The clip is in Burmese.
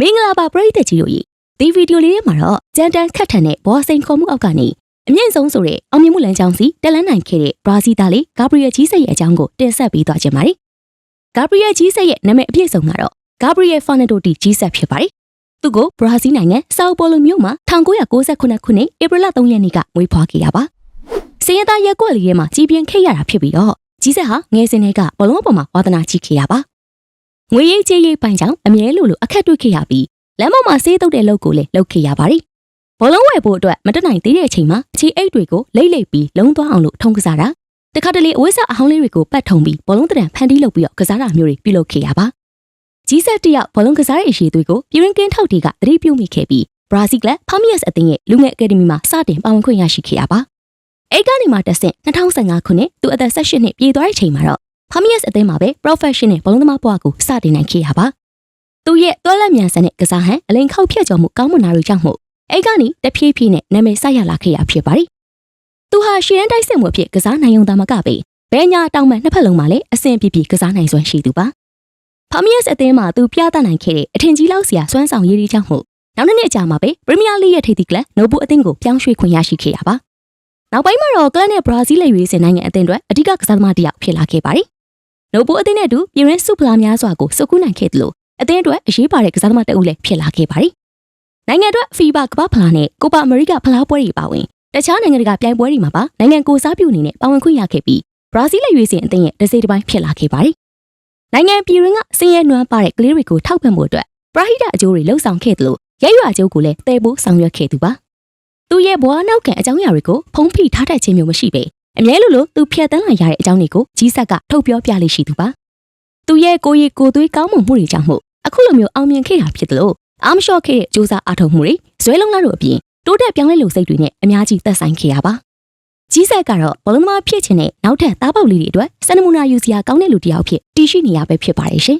မင်္ဂလာပါပရိသတ်ကြီးတို့ရေဒီဗီဒီယိုလေးထဲမှာတော့ကြမ်းတမ်းခတ်ထန်တဲ့ဘောစိန်ခေါ်မှုအောက်ကနေအမြင့်ဆုံးဆိုတဲ့အောင်မြင်မှုလမ်းကြောင်းစီတက်လန်းနိုင်ခဲ့တဲ့ဘရာဇီးသားလေးဂါဘရီယယ်ဂျီးဆက်ရဲ့အကြောင်းကိုတင်ဆက်ပေးသွားခြင်းပါတယ်ဂါဘရီယယ်ဂျီးဆက်ရဲ့နာမည်အပြည့်စုံကတော့ဂါဘရီယယ်ဖာနက်တိုတီဂျီးဆက်ဖြစ်ပါတယ်သူကိုဘရာဇီးနိုင်ငံဆောက်ပိုလိုမြို့မှာ1998ခုနှစ်ဧပြီလ3ရက်နေ့ကမွေးဖွားခဲ့တာပါစင်ရသားရက်ကွက်လေးထဲမှာကြီးပြင်းခဲ့ရတာဖြစ်ပြီးတော့ဂျီးဆက်ဟာငယ်စဉ်ကဘလုံးပေါ်မှာဝါသနာကြီးခဲ့ရပါ ငွေရေးကြေးရေးပိုင်ကြောင့်အမြဲလိုလိုအခက်တွေ့ခဲ့ရပြီးလမ်းပေါ်မှာဆေးတုပ်တဲ့လုပ်ကိုလည်းလုပ်ခဲ့ရပါတယ်။ဘောလုံးဝယ်ဖို့အတွက်မတက်နိုင်သေးတဲ့အချိန်မှာခြေအိတ်တွေကိုလိမ့်လိမ့်ပြီးလုံးသွားအောင်လို့ထုံကစားတာတခါတလေအဝိစာအဟောင်းလေးတွေကိုပတ်ထုံပြီးဘောလုံးတရံဖန်တီးလုပ်ပြီးတော့ကစားတာမျိုးတွေပြုလုပ်ခဲ့ရပါ။ကြီးဆက်တယောက်ဘောလုံးကစားရဲ့အရှိသွေးကိုပြည်ရင်းကင်းထောက်တီကသတိပြုမိခဲ့ပြီးဘရာဇီးကလပ်ဖာမီယက်စ်အသင်းရဲ့လူငယ်အကယ်ဒမီမှာစတင်ပါဝင်ခွင့်ရရှိခဲ့ရပါ။အဲ့ကနေမှတက်ဆင့်2015ခုနှစ်သူအသက်18နှစ်ပြည့်သွားတဲ့အချိန်မှာတော့ ဖာမီယက်စ်အသင်းမှာပဲ professional ဘောလုံးသမားဘဝကိုစတင်နိုင်ခဲ့ရပါ။သူရဲ့တွဲလက်မြန်ဆန်တဲ့ကစားဟန်အလိန်ခောက်ဖြတ်ကျော်မှုကောင်းမွန်တာတွေကြောင့်မို့အဲ့ကနေတဖြည်းဖြည်းနဲ့နာမည်ဆက်ရလာခဲ့ရဖြစ်ပါတယ်။သူဟာရှီရန်တိုက်စစ်မှုအဖြစ်ကစားနိုင်ုံသာမကပဲဘဲညာတောင်မှန်နှစ်ဖက်လုံးမှာလည်းအဆင်ပြေပြေကစားနိုင်စွမ်းရှိသူပါ။ဖာမီယက်စ်အသင်းမှာသူပြသနိုင်ခဲ့တဲ့အထင်ကြီးလောက်စရာစွမ်းဆောင်ရည်တွေကြောင့်မို့နောက်နှစ်နှစ်အကြာမှာပဲပရီးမီးယားလိရဲ့ထိပ်သီးကလပ်နိုဘူအသင်းကိုပြောင်းရွှေ့ခွင့်ရရှိခဲ့ရပါ။နောက်ပိုင်းမှာတော့ကလပ်နဲ့ဘရာဇီးလိရွေးစင်နိုင်ငံအသင်းတွေအဓိကကစားသမားတစ်ယောက်ဖြစ်လာခဲ့ပါတယ်။ နိုဘူအသင်းနဲ့အတူပြည်ရင်းစုဖလားများစွာကိုစုကူးနိုင်ခဲ့တယ်လို့အသင်းအတွက်အရေးပါတဲ့ကစားသမားတအုပ်လည်းဖြစ်လာခဲ့ပါတယ်။နိုင်ငံအတွက်ဖီဘာကမ္ဘာဖလားနဲ့ကိုပါအမေရိကဖလားပွဲတွေပါဝင်တခြားနိုင်ငံတကာပြိုင်ပွဲတွေမှာပါနိုင်ငံကိုစားပြုအနေနဲ့ပါဝင်ခွင့်ရခဲ့ပြီးဘရာဇီးလက်ရွေးစင်အသင်းရဲ့တစ်စိတ်တစ်ပိုင်းဖြစ်လာခဲ့ပါတယ်။နိုင်ငံပြည်ရင်းကစင်ရဲနွမ်းပါတဲ့ကလေးတွေကိုထောက်ပံ့ဖို့အတွက်ပရာဟိတအကျိုးတွေလှုံ့ဆော်ခဲ့တယ်လို့ရဲရွာကျိုးကိုလည်းတည်ဖို့ဆောင်ရွက်ခဲ့သူပါ။သူရဲ့ဘဝနောက်ကန်အကြောင်းအရာတွေကိုဖုံးဖိထားတတ်ခြင်းမျိုးမရှိပေ အမြဲလိုလိုသူဖြတ်တန်းလာရတဲ့အကြောင်းတွေကိုကြီးဆက်ကထုတ်ပြောပြလိရှိသူပါ။သူရဲ့ကိုယ်ရည်ကိုယ်သွေးကောင်းမွန်မှုတွေကြောင့်မို့အခုလိုမျိုးအောင်မြင်ခဲ့တာဖြစ်တယ်လို့အာမလျှော့ခဲ့တဲ့စူးစမ်းအားထုတ်မှုတွေဇွဲလုံးလာတို့အပြင်တိုးတက်ပြောင်းလဲလို့စိတ်တွေနဲ့အများကြီးသက်ဆိုင်ခဲ့ရပါကြီးဆက်ကတော့ဘလုံးသမားဖြစ်ချင်တဲ့နောက်ထပ်သားပေါက်လေးတွေအတွက်စနမူနာယူစရာကောင်းတဲ့လူတစ်ယောက်ဖြစ်တည်ရှိနေရပဲဖြစ်ပါတယ်ရှင်